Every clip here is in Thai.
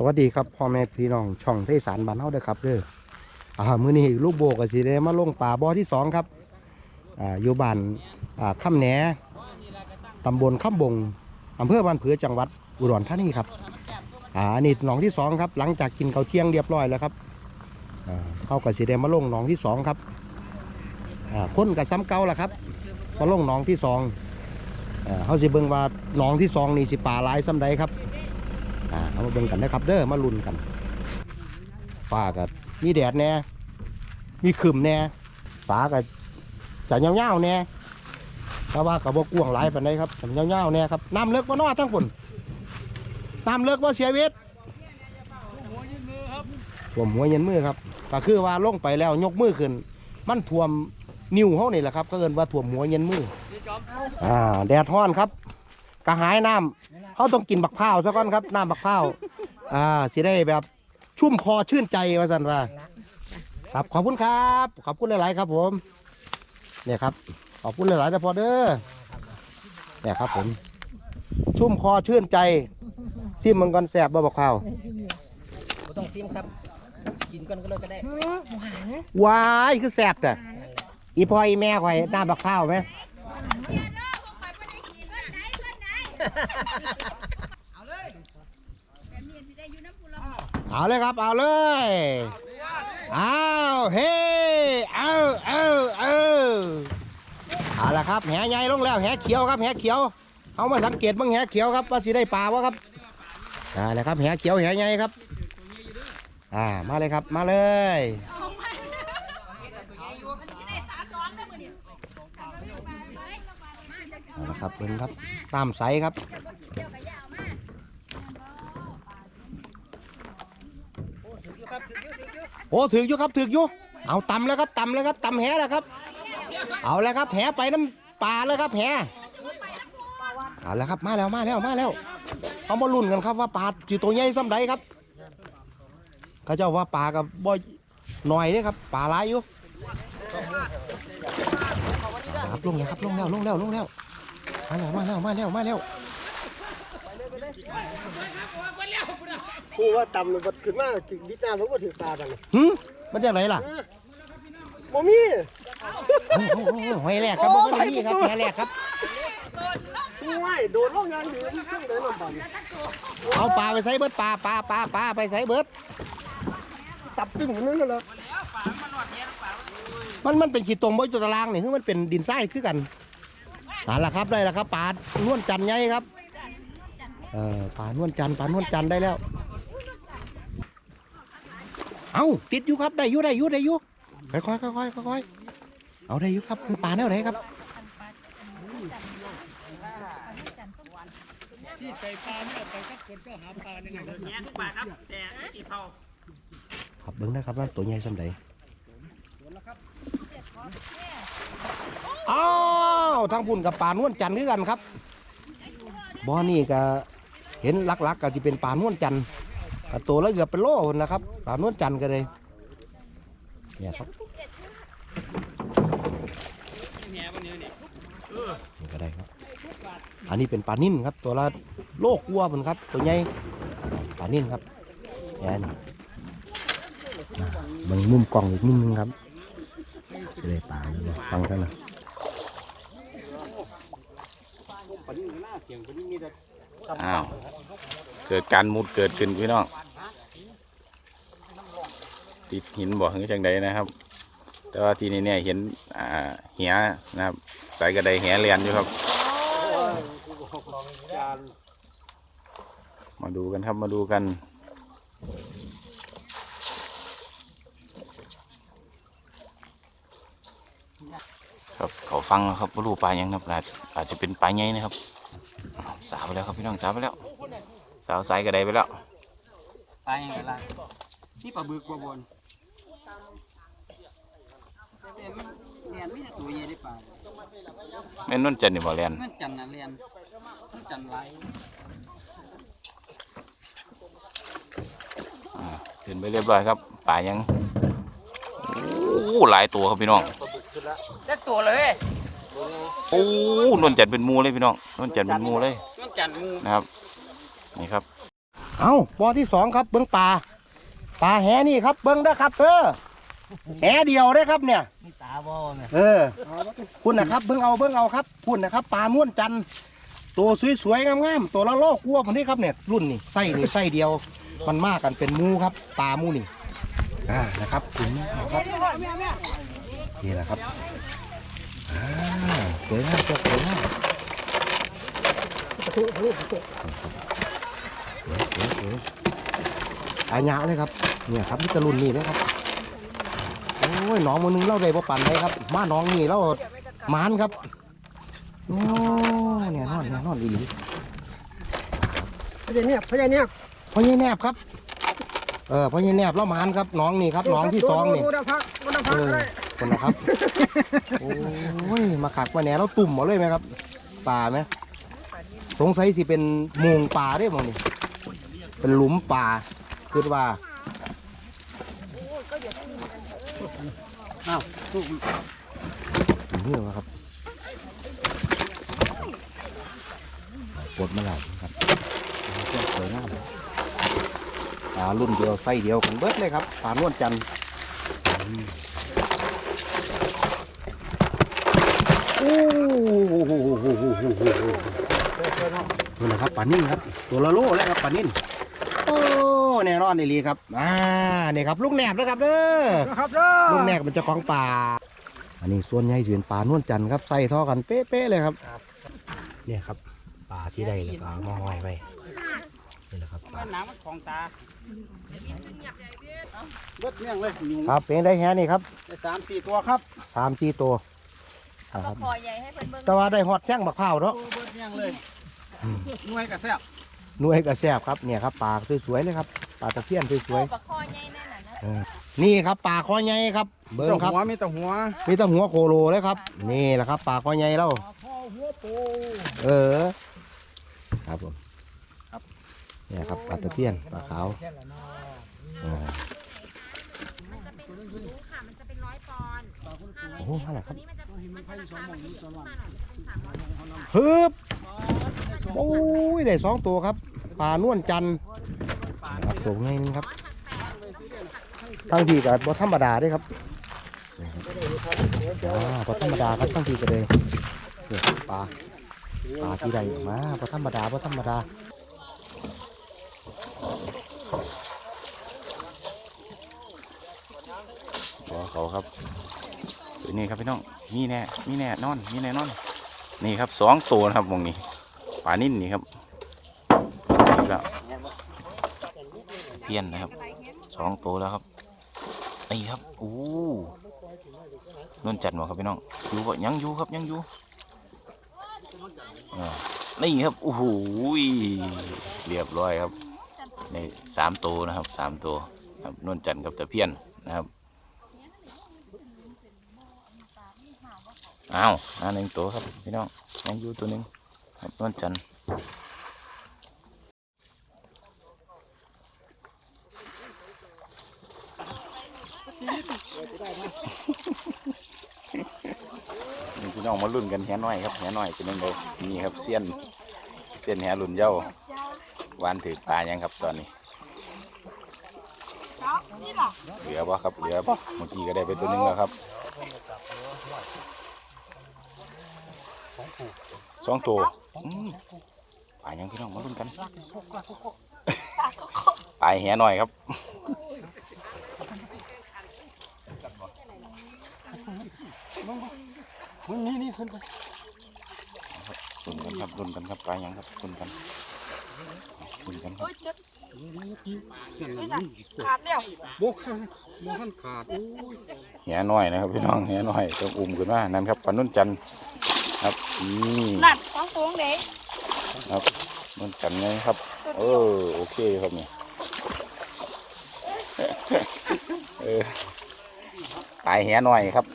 สวัสดีครับพ่อแม่พี่น้องช่องเทศสารบ้านเฮาเด้อครับเด้ออ่ามื้อนี้ลูกโบกับสีได้มาลงป่าบ่อที่สองครับอ่าอยู่บ้านอ่าค่ำแหนตำบลค่ำบงอำเภอบ้านผือจังหวัดอุดรธานีครับอ่าอันนี้หนองที่สองครับ หลังจากกินข้าวเที่ยงเรียบร้อยแล้วครับอ่าเข้ากับสีได้มาลงหนองที่สองครับอ่าคนกับซ้ำเก่าล่ะครับมาลงหนองที่สองอ่าเขาสิเบิ่งว่าหนองที่สองนี่สิป่าหลายซ้ำใดครับ อ่าเอามาเบิ่งกันนะครับ เด้อมาลุ้นกันฟ้ากับมีแดดแน่มีขึ้มแน่สากับจะเงาๆแน่แต่ว่ากับบกวงหลายปานใดครับจะเงาๆแน่ครับน้ำเลิกว่านอทั้งคนน้ำเลิกว่าเสียเวทท่วมหัวเย็นมือครับก็คือว่าลงไปแล้วยกมือขึ้น มันท่วมนิ้วเขานี่แหละครับ ก็เอินว่าท่วมหัวเย็นมืออ่าแดดร้อนครับกระหายน้ำ เขาต้องกินบักพร้าวซะก่อนครับน้ำบักพร้าวอ่าสิได้แบบชุ่มคอชื่นใจว่าสันว่าครับขอบคุณครับขอบคุณหลาย ๆ ครับ ผมเนี่ยครับขอบคุณหลายๆนะพอเด้อเนี่ยครับ ผม ชุ่มคอชื่นใจซิมมังกรแสบบ่บักพร้าวบ่ต้องซิมครับ กินก่อนก็เลยก็ได้หืมหวานว้ายคือแสบแต่อีพ่ออีแม่ข่อยน้ำบักพร้าวไหม เอาเลยครับ เอาเลย เอาเฮ้เอาเอาเอาเอาละครับแหใหญ่ลงแล้วแหเขียวครับแหเขียวเอามาสังเกตบ้างแหเขียวครับว่าสิได้ปลาวะครับอ่าละครับแหเขียวแหใหญ่ครับ อ่ามาเลยครับมาเลย เอาละครับเป็นครับตามใสครับโอ้ถือกอยู่ครับถือกอยู่เอาตำแล้วครับตำแล้วครับตำแหแล้วครับ เอาแล้วครับแหไปน้ำปลาแล้วครับแหเอาแล้วครับมาแล้วมาแล้วมาแล้วเอามาลุ้นกันครับว่าปลาจีตัวใหญ่ซ้ำใดครับเขาเจ้าว่าปลากับบ่อยหน่อยเนี่ครับปลาลายอยู่เอาละครับลงแล้วครับลงแล้วลงแล้วลงแล้ว มาแล้วมาแล้วมาแล้วมาแล้วกูว่าต่ำเลยบัดขึ้นมาถึงดิดน้ำมันก็ถึงตากันเลยหืมมันจะไหนล่ะบ่มีหอ้โหหอยแรกครับบ่ได้นี่ครับหอยแรกครับง่ายโดนลงยางอยู่ที่เครื่องเดินลำบากเอาปลาไปใส่เบิดปลาปลาปลาปลาไปใส่เบิดตับตึ้งนั่นแหละมันมันเป็นขีดตรงบ่จุดตารางนี่คือมันเป็นดินทรายคือกัน นั่นแหละครับได้แล้วครับปลานวลจันทร์ไงครับเออปลานวลจันทร์ปลานวลจันทร์ได้แล้ว เอาติดอยู่ครับได้อยู่ได้อยู่ได้อยู่ค่อยค่อยค่อยค่อยค่อยๆเอาได้อยู่ครับมันปลาแนวไหนครับที่ใส่ปลาไม่ไปสักคนก็หาปลาในนั้นเลยแง่ทุกปลาครับแต่อีเผาครับเบิ้งได้ครับว่าตัวใหญ่สำใด อ้าวทางพุ่นกับปลานวลจันทร์คือกันครับบ่อนี่ก็เห็นลักๆก็จะเป็นปลานวลจันทร์กับตัวละเกือบเป็นโลพุ่นนะครับปลานวลจันทร์ก็เลยเนี่ยครับนี่ก็ได้ครับ อันนี้เป็นปลานิ่นครับ ตัวละโลกวัวพุ่นครับ ตัวใหญ่ปลานิ่นครับแอนอ่าเบางมุมกล่องอีกมุมนึงครับ จะได้ปลาเลยฟังกันนะอ้าว เกิดการมุดเกิดขึ้นพี่น้อง ติดหินบ่หรือจังใดนะครับ แต่ว่าทีนี้เนี่ยเห็นอ่าเหียนะครับใส่กระไดเหียเรียนอยู่ครับ มาดูกันครับมาดูกัน ครับเขาฟังแล้วครับว่ารู้ปลายังนะครับอาจอาจจะเป็นปลาใหญ่นะครับ สาวไปแล้วครับพี่น้องสาวไปแล้ว สาวสายกระไดไปแล้วปลาอย่างไรล่ะนี่ปลาบึกปลาบนแต่มันเรียนไม่ได้ตัวใหญ่ได้ปลาแม่นนวลจันทร์นี่บ่แลนมันจันนะเรียนมันจันไหลอ่าขึ้นไปเรียบร้อยครับป่ายังโอ้หลายตัวครับพี่น้อง จักตัวเลยโอ้นวลจันทร์เป็นหมูเลยพี่น้องนวลจันทร์เป็นหมูเลยมันจันมูนะครับ นี่ครับ เอาบ่อที่สองครับเบิ้งปลาปลาแหนี่ครับ เบิ้งเด้อครับเออแหเดียวได้อครับเนี่ยนี่ตาบอเนี่ยเออคุณนะครับเบิ้งเอาเบิ้งเอาครับคุณนะครับปลาม้วนจันทร์ตัวสวยๆงามๆตัวละโลกวัวผมนี่ครับเนี่ยรุ่นนี่ไส้นี่ไส้เดียวมันมากกันเป็นหมูครับปลาหมูนี่อ่านะครับคุณนะครับนี่แหละครับ อ่าสวยมากครับสวยมากสวยสวยสวยอาญะเลยครับ เนี่ยครับนี่จะรุ่นนี่เลยครับ โอ้ยน้องมันนึงเล่าได้บ่ปั่นเลยครับ มาน้องนี่เล่ามานครับโอ้เนี่ยนอนเนี่ยนอนอีหลีพญาเนี่ยพญาเนี่ยพ่อยี่แนบครับ เออพ่อยี่แนบแล้วมานครับ น้องนี่ครับ น้องที่สองนี่ดูดพักดูดพัเอกอเลย คนนะครับ โอ้ย มาขักมาแหนแล้วตุ่มหมดเลยไหมครับป่าไหมสงสัยสิเป็นโมงป่าได้มองนี่ เป็นหลุมป่าคือว่าอ้าวลูกนี่เหรอครับปวดมาหลายครับสวยงามปลารุ่นเดียวไส้เดียวกันเบิดเลยครับปลานวลจันทร์อืมโอ้โหนี่นนะครับ ปลานิ่นครับ ตัวละโลแล้วครับปลานิ่นโอ้แน่นอนนี่ลีครับอ่านี่ครับลูกแหนบนะครับเด้อนะครับเด้อลูกแนกมันจะของป่าอันนี้ส่วนใหญ่จะเป็นปลานวลจันทร์ครับใส่ท่อกันเป๊ะๆเลยครับ เนี่ยครับปลาที่ได้เลยปลามาห้อยไว้นี่แหละครับปลาน้ำมันของตาเบิดเนี่ยงเลยยุงครับเป็นได้แค่นี้ครับได้สามสี่ตัวครับสามสี่ตัวเอาคปรัลาบคอใหญ่ให้เพิ่นเบิ่งแต่ว่าได้ฮอดแช่งบักเผาวเนาะเบิดเนี่ยงเลย หน่วยกระแซบหน่วยกระแซบครับเนี่ยครับปลาสวยๆเลยครับปลาตะเพียนสวยโอ้ปลาคอใหญ่แน่น่ะนะๆเออนี่ครับปลาคอใหญ่ครับ เบิ้งครับหัวมีแต่หัวมีแต่หัวโคโลเลยครับ นี่แหละครับปลาคอใหญ่แล้วพ่อหัวโปเออ ครับผมครับเนี่ยครับปลาตะเพียนปลาขาวอ่า มันจะเป็นรู้ค่ะ มันจะเป็นร้อยปอนด์ โอ้โหเท่าไหร่ครับนี่มันจะมันจะราคามันจะขึ้นมาหน่อยมันจะเป็นสามร้อยฮึบโอ้ยได้สองตัวครับปลานวลจันทร์ครับตัวง่ายนึงครับทั้งทีกับบ่ธรรมดาเด้วยครับอ่าบ่ธรรมดาครับทั้งทีก็เลยเนี่ยครับปลาปลาที่ใดออกมาบ่ธรรมดาบ่ธรรมดาขอเขาครับ ตัวนี้ครับพี่น้องมีแน่มีแน่นอนมีแน่นอน นี่ครับสองตัวนะครับมองนี้ปลานิ่นนี่ครับนี่แล้วเพี้ยนนะครับสองตัวแล้วครับนี่ครับอู้นวลจันทร์บ่ครับพี่น้องอยู่บ่ยังอยู่ครับยังอยู่อ่านี่ครับโอ้โหเรียบร้อยครับในสามตัวนะครับสามตัวครับนวลจันทร์กับตะเพียนนะครับ อ้าวอันหนึ่งตัวครับพี่น้องยังอยู่ตัวหนึ่งครับนวลจันทร์นี่พี่น้องมาลุ้นกันแหน้อยครับแหน้อยเป็นยังไงนี่ครับเสี้ยนเสี้ยนแหรุ่นเย้าวานถือปลายังครับตอนนี้เหลือปะครับเหลือปะเมื่อกี้ก็ได้ไปตัวหนึงแล้วครับ สองตัวอืมปลายังพี่น้องมาลุ้นกันปลายแหหน่อยครับมันนี่นี่ขึ้นไปลุ้นกันครับลุ้นกันครับปลายังครับลุ้นกันลุ้นกันครับขาดแล้วโบกข้างโบกข้างขาดโอ้ยแหหน่อยนะครับพี่น้องแหหน่อยต้องอุ้มขึ้นมานั่นครับปลานุ่นจันทร์ ครับนี่นั่นสองตัวเด็กครับนุ่นจันทร์ไงครับ เออโอเคครับนี่เออปลายแหหน่อยครับ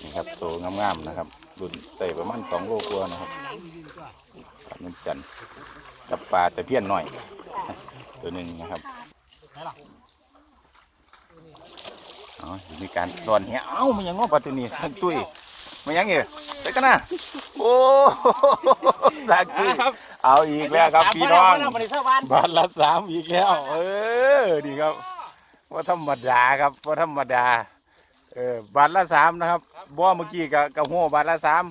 นี่ครับตัวงามๆนะครับรุ่นเตะประมาณสองโลกว่านะครับปลานุ่นจันทร์กับปลาตะเพียนหน่อย ตัวหนึ่งนะครับ อ๋อมีการสอนเหี้ยเอ้ามันยังงอปลาตัวนี้สันตุ้ยมันยังเงี้ยไปกันนะโอ้สักทีเอาอีกแล้วครับพี่น้องมาในเสื้อบ้านบาทละสามอีกแล้ว เออดีครับว่าธรรมดาครับว่าธรรมดาเออบาทละสามนะครับบ่เมื่อกี้กับกับหัวบาทละสาม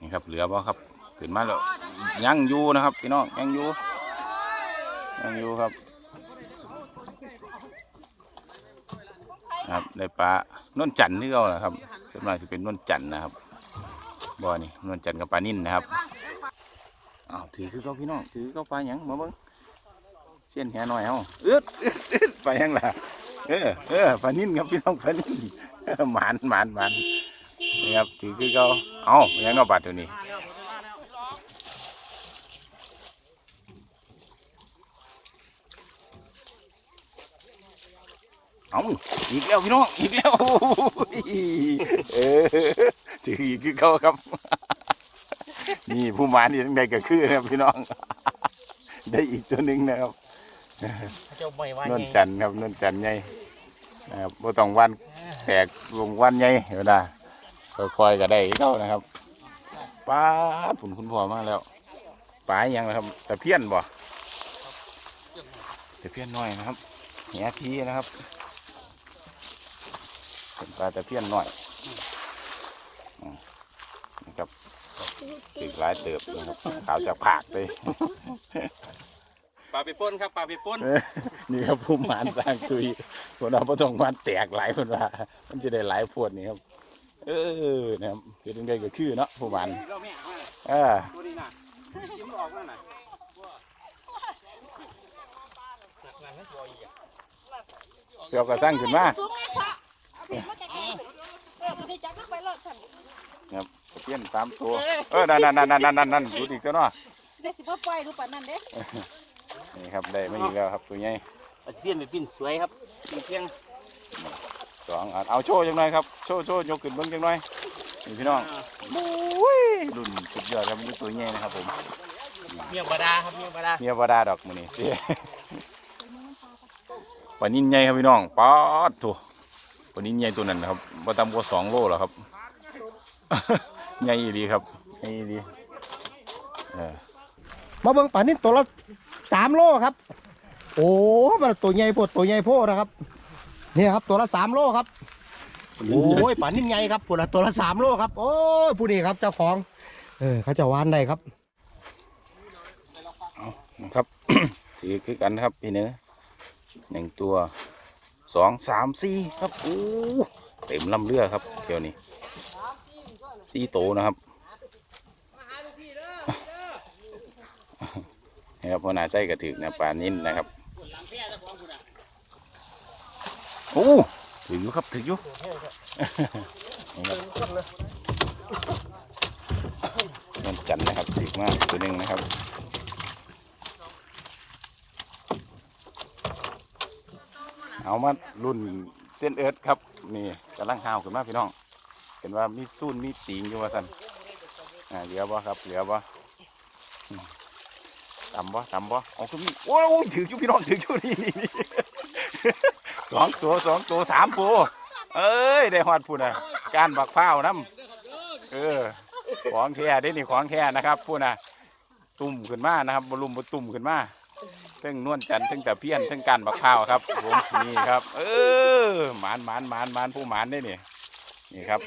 นี่ครับเหลือบ่ครับขึ้นมาแล้วยังอยู่นะครับพี่น้องยังอยู่ยังอยู่ครับ ครับได้ปลานวลจันทร์นี่เอาแหละครับส่วนมากจะเป็นนวลจันทร์นะครับบ่อนี่นวลจันทร์กับปลานิ่นนะครับอ้าวถือคือเขาพี่น้องถือเขาไปหยังมาเบิ่งเส้นแหหน่อยเฮาเอึดอึดอึดไปหยังล่ะเออเออปลานิ่นครับพี่น้องปลานิ่นหมานหมานหมานนี่ครับถือคือเขาเอาหยังเนอกบาดตัวนี้เอีกแล้วพี่น้องอีกแล้วโอ้ยเออถืออีกคือเขาครับ นี่ผู้มานี่ทั้งใดก็คือนะครับพี่น้อง ได้อีกตัวหนึ่งนะครับเจ้าไม่ว่านจันครับนวลจันทร์ใหญ่นะครับบ่ต้องวันแตกลงวันใหญ่เวลาคอยก็ได้อีกแล้วนะครับป้าดผุนคุณพ่อมาแล้วปลาอหยังนะครับแต่เพี้ยนบ่แต่เพี้ยนน้อยนะครับแหทีนะครับ ป็นปลาแต่เพี้ยนน้อยอืมนะครับติดหลายเติบนะครับขาวจากผักเลยปลาไปป้นครับปลาไปป้นนี่ครับผู้หมานสร้างตุยคนเราไ่ต้องมันแตกหลายคนว่ามันจะได้หลายพวดนี่ครับ เออนะครับคือตั้งใจก็คือเนาะผู้หมานเราแม่มาเออตัวนี้น่ะยิ้มออกนั่นน่ะหนักหนักให้ตัวอีกอะเดี๋ยวก็สร้างขึ้นมาสูงเลย ค่ะเอาผิดมาแก่ๆเออตัวนี้จักก็ไปรถฉันครับเพียนสามตัว เออ นั่นนั่นนั่นนั่นนั่นนั่นดูอีกเจ้าเนาะได้สิบ่ปล่อยรูปปานนั้นเด้นี่ครับได้มาอีกแล้วครับตัวใหญ่เพี้ยนไปปิ้นสวยครับปิ้นเพียงสองอันเอาโชว์จังหน่อยครับ โชว์โชว์ยกขึ้นเบิ้งจังหน่อยนี่พี่น้องโอ้ยรุ่นสุดยอดครับนี่ตัวใหญ่นะครับผมเมียบดาครับเมียบดาเมียบดาดอกมือนี่ปลานิ่นใหญ่ครับพี่น้องป๊อดตั วปลานิ่นใหญ่ตัวนั้นนะครับบ่ต่ำกว่าสองโลแล้วครับ ใหญ่ดีครับใหญ่ดีเออมาเบิ่งปลานิ่นตัวละสามโลครับ โอ้มันตัวใหญ่โพดตัวใหญ่โพดนะครับนี่ครับตัวละสามโลครับโอ้ยปลานิ่นใหญ่ครับตัวละตัวละสามโลครับ โอ้ยผู้นี้ครับเจ้าของ เออเขาจะวานได้ครับนะครับถือคือกันนะครับพี่เนื้อหนึ่งตัว สองสามสี่ครับโอ้เต็มลำเรือครับเที่ยวนี้สี่โตนะครับนะครับพอหนาใส่กระถึกนะปลานิ่นนะครับโอ้ถืออยู่ครับถืออยู่นี่ครับนั่นจันทร์นะครับถือมากตัวหนึ่งนะครับ เอามารุ่นเส้นเอิร์ธครับ นี่กำลังห้าวขึ้นมาพี่น้อง เห็นว่ามีสูนมีตีงอยู่ว่าสันอ่าเหลือบ่ครับเหลือบ่อืมตำบ่ตำบ่เอาขึ้นโอ้โหถืออยู่พี่น้องถืออยู่นี่สองตัวสองตัวสามตัวเอ้ยได้หอดพูดอะการบักเผาน้ำเออของแท้ได้นี่ของแท้นะครับพูดน่ะตุ่มขึ้นมานะครับบรลุมบตุ่มขึ้นมา ทั้งนวลจันทร์ทั้งแต่เพี้ยนทั้งการบักข้าวครับผมนี่ครับ เออหมานหมานหมานหมานผู้หมานได้นี่นี่ครับ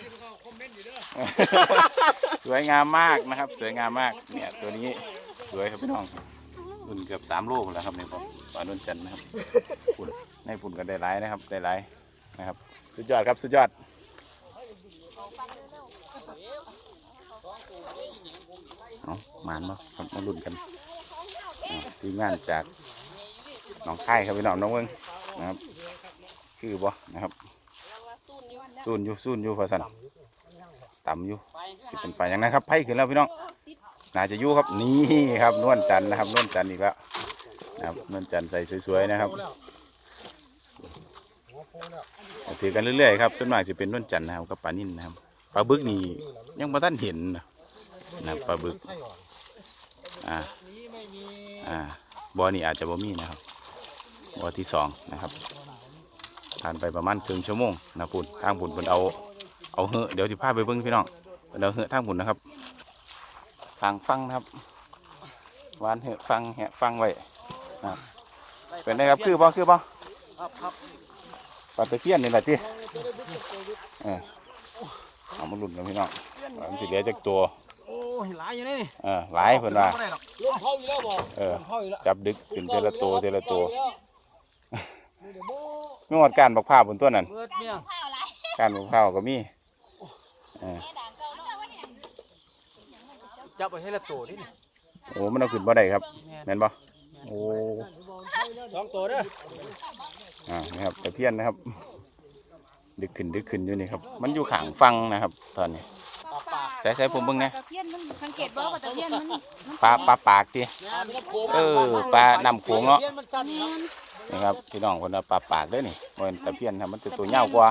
สวยงามมากนะครับ สวยงามมาก เนี่ยตัวนี้สวยครับพี่น้องรุ่นเกือบสามโลแล้วครับเนี่ยผมปลานวลจันทร์นะครับปุ่นในปุ่นก็ได้หลายนะครับได้หลายนะครับ สุดยอดครับสุดยอดเอาหมานมาครับมาลุ้นกัน ทีมงานจากหนองค่ายครับพี่น้องน้องเมืองนะครับ คือบ่นะครับซูนอยู่ซูนอยู่พอสันต่ำอยู่สิเป็นไปอย่างนั้นครับไพ่ขึ้นแล้วพี่น้องน่าจะยู่ครับนี่ครับนวลจันทร์นะครับนวลจันทร์อีกแล้วนะครับนวลจันทร์ใส่สวยๆนะครับถือกันเรื่อยๆครับส่วนมากจะเป็นนวลจันทร์นะครับกับปลานิ่นนะครับปลาบึกนี่ยังบ่ทันเห็นนะปลาบึกอ่า อ่าบอนี่อาจจะบ่มีนะครับบอที่สองนะครับผ่านไปประมาณครึ่งชั่วโมงนะปุ่นทางปุ่นเพิ่นเอาเอาเหอะเดี๋ยวสิพาไปเบิ่งพี่น้องเดี๋ยวเหอะทางบุญนนะครับทางฟังนะครับวานเหอะฟังแหะฟังไว้นะเป็นไงครับคือบ่คือบ่ครับครับปลาตะเพียนนี่แหละที่เออเอามาลุ้นกันพี่น้องมันสิเหลือจากตัว โอ้ยหลายอยู่นี่เออหลายเพิ่นว่าบ่ได้หรอกรวมเผาอยู่แล้วบ่เออรวมเผาอยู่แล้วจับดึกขึ้นเทละตัวเทละตัวนี่เดี๋ยวโม่มีหมดการบักผ้าวบนตัวนั้นเบิดเนี่ยข้าวอะไรการบักผ้าวก็มีเออแม่ด่างเก่าเนาะจับไปให้ละตัวนี่นี่โอ้มันเอาขึ้นบ่ได้ครับแม่นบ่โอ้สองตัวเด้ออ่านี่ครับตะเพียนนะครับ ดึกขึ้นดึกขึ้นอยู่นี่ครับ มันอยู่ข้างฟังนะครับ ตอนนี้ ใส่ใส่ผมเบิ่งนะตะเพียนมันสังเกตบ่ว่าตะเพียนมันมันปลาปลาปากทีปลามันก็โค้งเออปลาน้ำโขงเนาะนี่ครับพี่น้องคนว่าปลาปากเด้อนี่มันตะเพียนครับมันจะตัวยาวกว่า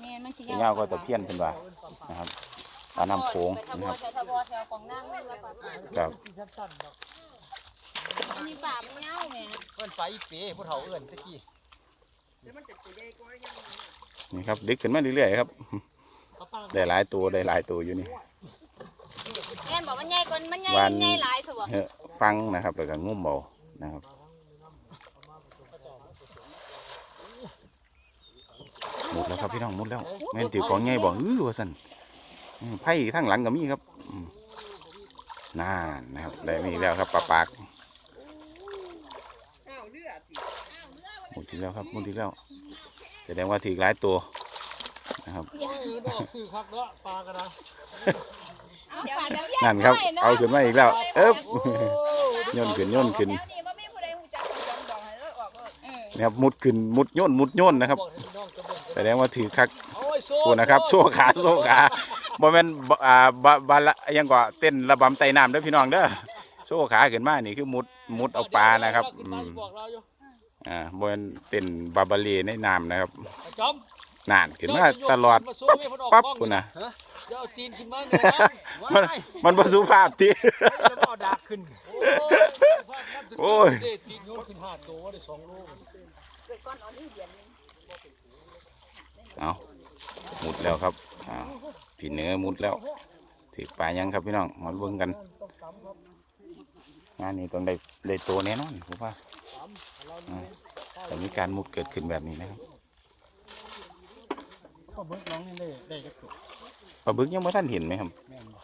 แม่นมันสิตัวยาวกว่าตะเพียนเป็นว่านะครับปลาน้ำโขงนะครับแถวทบแถวของนางนั่นละปะครับมีป่ามันยาวแม่เอิ้นไฟเป๋ผู้เฒ่าเอิ้นตะกี้นี่ครับดึกขึ้นมาเรื่อยๆครับ ได้หลายตัวได้หลายตัวอยู่นี่ นบอกมันใหญ่กว่ามันใหญ่วันใหญ่หลายซะบ่เฮ้อฟังนะครับแล้วก็งุ่มเบานะครับหมดแล้วครับพี่น้องหมดแล้วแม่นถือของใหญ่บอกเออว่าสั่นอืมไผ่ทั้งหลังก็มีครับอืมน่านนะครับได้มีแล้วครับปลาปากหมดที่แล้วครับหมดที่แล้วแสดงว่าถือหลายตัวนะครับโอ้ยดอกซื้อคักเนาะปลากระ ดาเอาป่าเดี๋ยวนั่นครับ เอาขึ้นมาอีกแล้ว เอ๊บโอ้ยย่นขึ้นย่นขึ้นนี่บ่มีผู้ใดฮู้จักคนบอกให้เลิกออกเออนะครับมุดขึ้นมุดย่นมุดย่นนะครับบอกให้พี่น้องจะเบิ่งแสดงว่าถือคักโอ้ยโซ่กูนะครับโซ่ขาโซ่ขาบ่แม่นบอ่าบะบะละยังก็เต้นระบำไต่น้ำเด้อพี่น้องเด้อโซ่ขาขึ้นมานี่คือมุดมุดเอาปลานะครับอืมบอกเราอยู่อ่าบ่แม่นเต้นบาบาเลในน้ำนะครับไอ้จอมนานขึ้นมาตลอดปั๊บปั๊บพุ่นน่ะฮะ เจ้าเอาตีนขึ้นมาเนี่ยนะมันมันบ่สุภาพติจะบ่เอาดากขึ้นโอ้ย เด็ดตีนโยนขึ้นห้าตัวได้สองโลเอามุดแล้วครับอ่าพี่เหนือมุดแล้วถือปลายังครับพี่น้องมาเบิ่งกันงานนี้ต้องได้ได้ตัวแน่นอนผมว่าอ่าแต่มีการมุดเกิดขึ้นแบบนี้นะครับ ก็เบิ่งน้องนี่ได้ได้จักตัว ปลาบึกยังไม่ท่านเห็นไหมครับแม่นบ่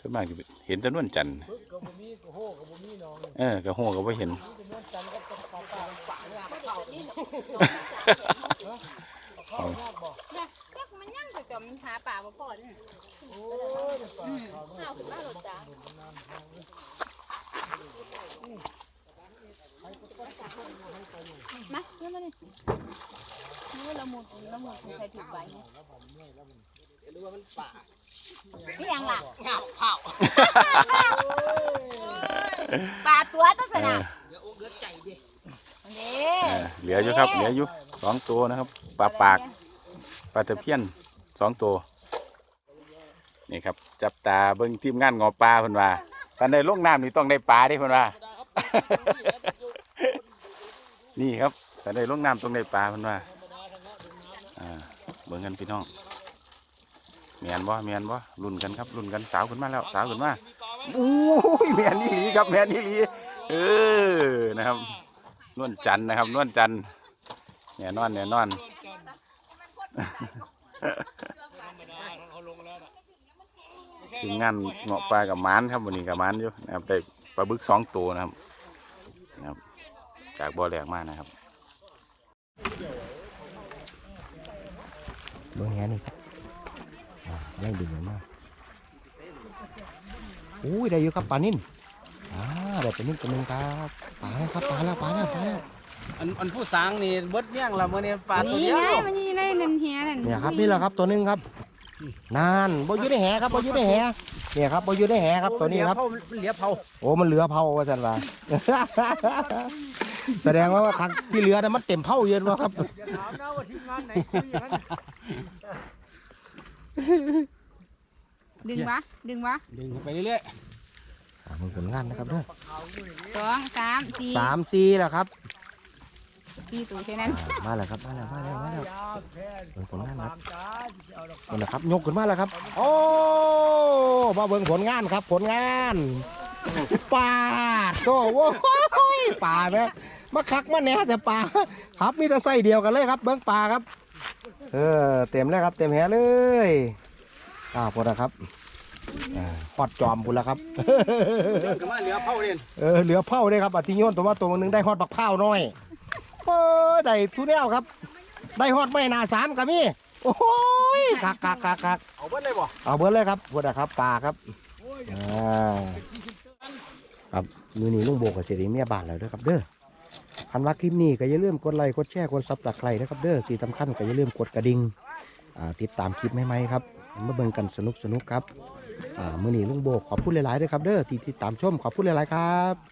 ส่วนมากจะเห็นแต่นวลจันทร์บึกก็บ่มีก็โหก็บ่มีน้องเออกระหัวก็ไม่เห็นมีแต่นวลจันทร์กับปลาปลาปลาเนี่ยปลาเข้านี่เอายากบ่เนี่ยจักมันยังแต่ก็มันหาป่าบ่พอนี่โอ้ยปลาเข้าเอาขึ้นมาโลดจ้ามาเดี๋ยวมานี่นี่ละมุดละมุดใครถูกใบเนี่ย หรือว่ามันป่านี่ยังล่ะเงาเผาปลาตัวต้นสเอนาอเดี๋ยวอกเลือดใจดิอันนี้เออเหลืออยู่ครับ เหลืออยู่สองตัวนะครับปลาปากปลาตะเพียนสองตัวนี่ครับ จับตาเบิ้งทีมงานงอปลาเพิ่นว่าตอนได้ลงน้ำนี่ต้องได้ปลาเดิเพิ่นว่า นี่ครับตอนได้ลงน้ำต้องได้ปลาเพิ่นว่าอ่าเบิ่งกันพี่น้อง เมียนบ่เมียนบ่รุ่นกันครับรุ่นกันสาวขึ้นมาแล้วสาวขึ้นมาอู้ยเมียนนี่หลีครับเมียนนี่หลีเออนะครับนวลจันทร์นะครับนวลจันทร์เนี่ยนอนเนี่ยนอนทีมงานเงาะปลากับหมานครับวันนี้กับหมานอยู่นะครับได้ปลาบึกสองตัวนะครับนะครับ จากบ่อแหลกมากนะครับเบื้องแง่นี่ครับ อ่าเร่งดึงออกมาอุ้ยได้อยู่ครับปลานิ่นอ่าได้ปลานิ่นตัวหนึงครับปลาแล้วครับปลาแล้วปลาแล้วปลาแล้วอันอันผู้สางนี่เบิดเมี่ยงละมื้อนี้ปลาตัวนี่เดียวไงมันอยู่ในนั่นเฮียนั่นเนี่ยครับนี่แหละครับตัวหนึงครับนานบ่อยู่ในแหครับบ่อยู่ในแหเนี่ยครับบ่อยู่ในแหครับตัวนี้ครับเหลียเผาโอ้มันเหลือเผาว่าจันว่าแสดงว่าครั้งที่เหลือนะมันเต็มเผาเย็นวะครับ อย่าถามนะว่าทีมงานไหนคุยอย่างนั้นดึงวะดึงวะดึงไปเรื่อยอ่ามันผลงานนะครับเด้อสองสามสี่สามสี่แล้วครับสี่ตัวแค่นั้นอ่ามาแล้วครับมาแล้วมาแล้วมาแล้วเบิ่งผลงานครับนี่นะครับยกขึ้นมาแล้วครับ โอ้มาเบิ่งผลงานครับ ผลงานปลาโตโว้ยปลาแม่มาคักมาแหน่แต่ปลาครับมีแต่ไส้เดียวกันเลยครับ เบิ่งปลาครับ เออเต็มแล้วครับ เต็มแหเลยอ่าพอนะครับอ่าฮอดจอมพุ่นแล้วครับ ก็มาเหลือเผาเล่นเออเหลือเผาเลยครับอธิโยนตัวว่าตัวหนึงได้ฮอดบักเผาน้อยเออได้ทุเรียครับ ได้ฮอดไม่นาสามกับมี่โอ้ยคักคักคักคักเอาเบิดเลยบ่เอาเบิร์เลยครับพวดนะครับปลาครับอ่าครับมือนี้ลุงโบกับเสรีเมียบานแล้วเด้อครับเด้อ คันว่าคลิปนี้ก็อย่าลืมกดไลค์กดแชร์กดซับสไครต์นะครับเด้อสีสำคัญก็อย่าลืมกดกระดิ่งติดตามคลิปใหม่ๆครับมาเบิ่งกันสนุกสนุกครับมือนี้ลุงโบขอบคุณหลายๆด้อครับเด้อที่ติดตามชมขอบคุณหลายๆครับ